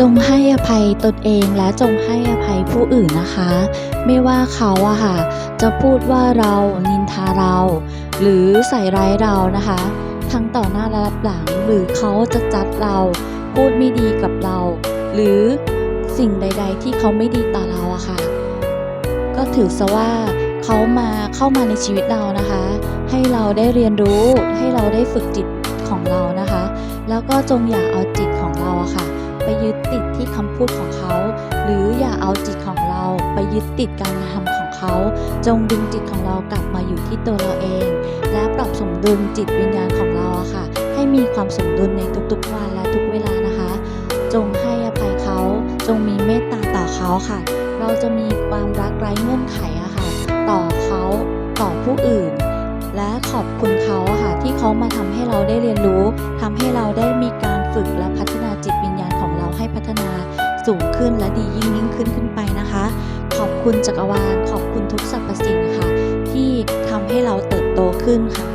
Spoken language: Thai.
จงให้อภัยตนเองและจงให้อภัยผู้อื่นนะคะ ไม่ว่าเขาอะค่ะ จะพูดว่าเรานินทาเรา หรือใส่ร้ายเรานะคะ ทั้งต่อหน้าและรับหลังหรือเขาจะจัดเรา พูดไม่ดีกับเรา หรือสิ่งใด ๆ ที่เขาไม่ดีต่อเราอะค่ะ ก็ถือซะว่าเขามาเข้ามาในชีวิตเรานะคะ ให้เราได้เรียนรู้ให้เราได้ฝึกจิตของเรานะคะ แล้วก็จงอย่าเอาจิตของเราอะค่ะ ไปยึดติดที่คำพูดของเขา หรืออย่าเอาจิตของเราไปยึดติดการกระทำของเขา จงดึงจิตของเรากลับมาอยู่ที่ตัวเราเอง และปรับสมดุลจิตวิญญาณของเราค่ะ ให้มีความสมดุลในทุกๆวันและทุกเวลานะคะ จงให้อภัยเขา จงมีเมตตาต่อเขาค่ะ เราจะมีความรักไร้เงื่อนไขอะค่ะ ต่อเขาต่อผู้อื่น และขอบคุณเขาค่ะที่เขามาทำให้เราได้เรียนรู้ทำให้เราได้มีการฝึกและพัฒนาจิตวิญญาณของ ให้พัฒนาสูงขึ้นและดียิ่งยิ่งขึ้นขึ้นไปนะคะ ขอบคุณจักรวาลขอบคุณทุกสรรพสิ่งค่ะ ที่ทำให้เราเติบโตขึ้นค่ะ